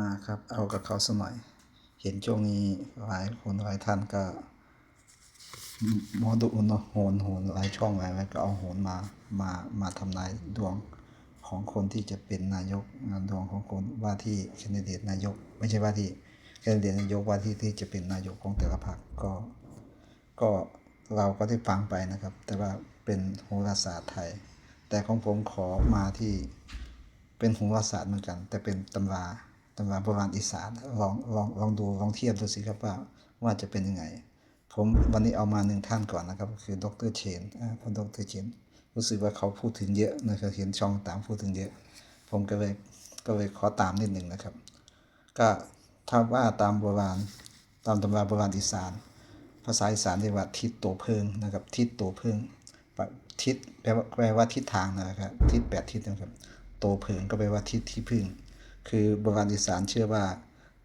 มาครับ เอากับเขาสมัย เห็นช่วงนี้หลายคนหลายท่านก็มอดูนโหนโหนหลายช่องหลายไว้ก็เอาโหนมามามาทำนายดวงของคนที่จะเป็นนายกงานดวงของคนว่าที่แคนดิเดตนายก ไม่ใช่ว่าที่แคนดิเดตนายกว่าที่ที่จะเป็นนายกของแต่ละพรรคก็ ก็เราก็ได้ฟังไปนะครับ แต่ว่าเป็นโหราศาสตร์ไทย แต่ของผมขอมาที่เป็นโหราศาสตร์เหมือนกัน แต่เป็นตำราำราโบราณอีสานลองลองลองดูลองเทียบดูสิครับว่าว่าจะเป็นยังไง ผมวันนี้เอามาหนึ่งท่านก่อนนะครับ คือดรเชนอ่าพดรเชนรู้สึกว่าเขาพูดถึงเยอะนะครับเห็นช่องตามพูดถึงเยอะ ผมก็เลยก็เลยขอตามนิดหนึ่งนะครับ ก็ถ้าว่าตามโบราณตามตำราโบราณอีสาน ภาษาอีสานเรียกว่าทิศตัวเพิงนะครับ ทิศตัวเพิงทิศแปลว่าแปลว่าทิศทางนะครับทิศแปดทิศนะครับตัวเพิงก็แปลว่าทิศที่พึ่ง คือโบราณอีสานเชื่อว่า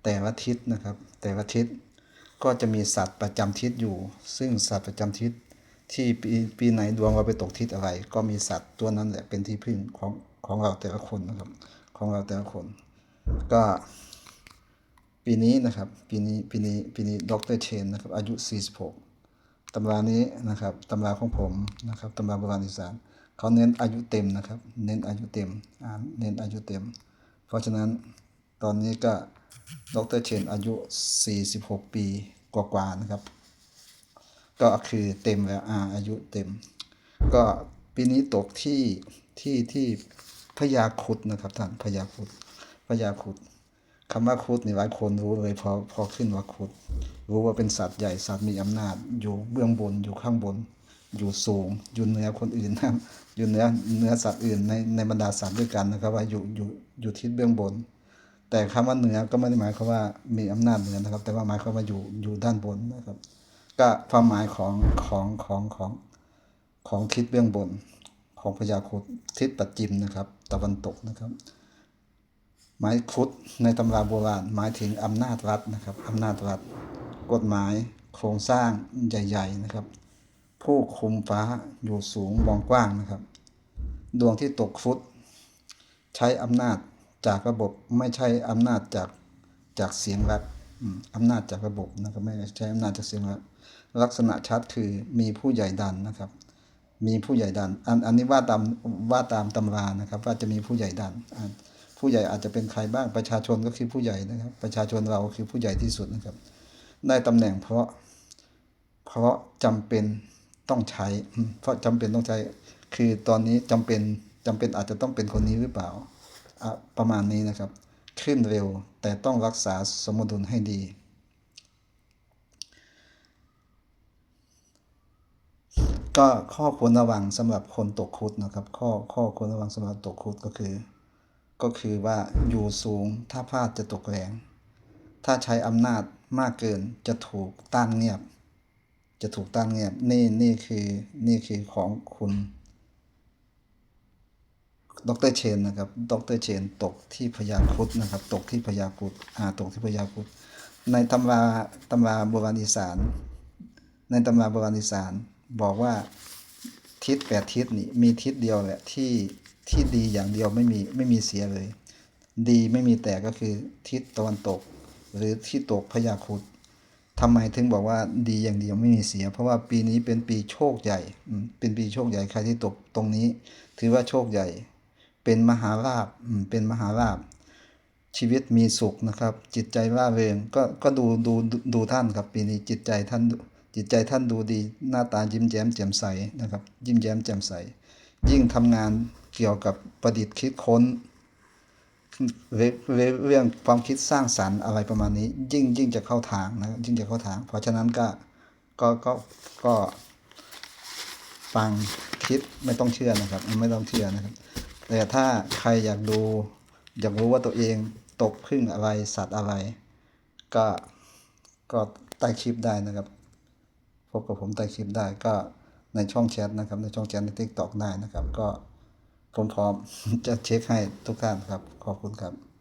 แต่ละทิศนะครับ แต่ละทิศก็จะมีสัตว์ประจำทิศอยู่ ซึ่งสัตว์ประจำทิศที่ปีปีไหนดวงเราไปตกทิศอะไร ก็มีสัตว์ตัวนั้นแหละเป็นที่พึ่งของของเราแต่ละคนนะครับ ของเราแต่ละคน ก็ปีนี้นะครับ ปีนี้ปีนี้ปีนี้ดรเชนนะครับอายุ 46ตำรานี้นะครับตำราของผมนะครับตำราโบราณอีสานเขาเน้นอายุเต็มนะครับ เน้นอายุเต็มอ่านเน้นอายุเต็ม ราะฉะนั้นตอนนี้ก็ดรเชนอายุ 46 ปีกว่าๆนะครับ ก็คือเต็มแล้วอาอายุเต็ม ก็ปีนี้ตกที่ที่ที่พญาคุดนะครับท่านพญาคุดพญาคุดคำว่าคุดนี่หลายคนรู้เลยพอพอขึ้นว่าคุด รู้ว่าเป็นสัตว์ใหญ่สัตว์มีอำนาจอยู่เบื้องบนอยู่ข้างบน อยู่สูงอยู่เหนือคนอื่นนะครับอยู่เหนือเหนือสัตว์อื่นในในบรรดาสัตว์ด้วยกันนะครับ ว่าอยู่อยู่อยู่ทิศเบื้องบน แต่คำว่าเหนือก็ไม่ได้หมายความว่ามีอำนาจเหนือนะครับ แต่ว่าหมายความว่าอยู่อยู่ด้านบนนะครับ ก็ความหมายของของของของของทิศเบื้องบน ของพญาครุฑทิศปัจจิมนะครับ ตะวันตกนะครับหมายครุฑในตำราโบราณหมายถึงอำนาจรัฐนะครับอำนาจรัฐ กฎหมายโครงสร้างใหญ่ ๆ นะครับ ผู้คุมฟ้าอยู่สูงมองกว้างนะครับ ดวงที่ตกครุฑใช้อำนาจจากระบบไม่ใช่อำนาจจากจากเสียงรปอืมอำนาจจากระบบนะครับไม่ใช่อำนาจจากเสียงแรปลักษณะชัดคือมีผู้ใหญ่ดันนะครับ มีผู้ใหญ่ดัน อันอันนี้ว่าตามว่าตามตำรานะครับ ว่าจะมีผู้ใหญ่ดัน ผู้ใหญ่อาจจะเป็นใครบ้างประชาชนก็คือผู้ใหญ่นะครับ ประชาชนเราคือผู้ใหญ่ที่สุดนะครับ ได้ตำแหน่งเพราะเพราะจำเป็น ต้องใช้ เพราะจำเป็นต้องใช้ คือตอนนี้จำเป็นจำเป็นอาจจะต้องเป็นคนนี้หรือเปล่า ประมาณนี้นะครับ ขึ้นเร็วแต่ต้องรักษาสมดุลให้ดี ก็ข้อควรระวังสำหรับคนตกครุฑนะครับ ข้อข้อควรระวังสำหรับตกครุฑก็คือ ก็คือว่าอยู่สูงถ้าพลาดจะตกแรง ถ้าใช้อำนาจมากเกินจะถูกต้านเงียบ จะถูกต้านเงียบนี่นี่คือนี่คือของคุณดรเชนนะครับดรเชนตกที่พญาครุฑนะครับ ตกที่พญาครุฑอ่าตกที่พญาครุฑในตำราตำราโบราณอีสาน ในตำราโบราณอีสานบอกว่าทิศแปดทิศนี่มีทิศเดียวแหละที่ที่ดีอย่างเดียวไม่มีไม่มีเสียเลย ดีไม่มีแต่ก็คือทิศตะวันตก หรือที่ตกพญาครุฑ ทำไมถึงบอกว่าดีอย่างเดียวไม่มีเสีย เพราะว่าปีนี้เป็นปีโชคใหญ่เป็นปีโชคใหญ่ใครที่ตกตรงนี้ ถือว่าโชคใหญ่ เป็นมหาลาภเป็นมหาลาภชีวิตมีสุขนะครับ จิตใจร่าเริงก็ก็ดูดูดูดูท่านครับปีนี้จิตใจท่านจิตใจท่านดูดี หน้าตายิ้มแย้มแจ่มใสนะครับ ยิ้มแย้มแจ่มใส ยิ่งทำงานเกี่ยวกับประดิษฐ์คิดค้น เรื่องเรื่องความคิดสร้างสรรค์อะไรประมาณนี้ ยิ่งยิ่งจะเข้าทางนะยิ่งจะเข้าทาง เพราะฉะนั้นก็ก็ก็ก็ฟังคิดไม่ต้องเชื่อนะครับ ไม่ต้องเชื่อนะครับ แต่ถ้าใครอยากดู อยากรู้ว่าตัวเองตกพึ่งอะไรสัตว์อะไร ก็ก็ใต้คลิปได้นะครับพบกับผมใต้คลิปได้ก็ในช่องแชทนะครับ ในช่องแชทในทิกตอกได้นะครับ ก็ ผมพร้อมจะเช็คให้ทุกท่านครับ ขอบคุณครับ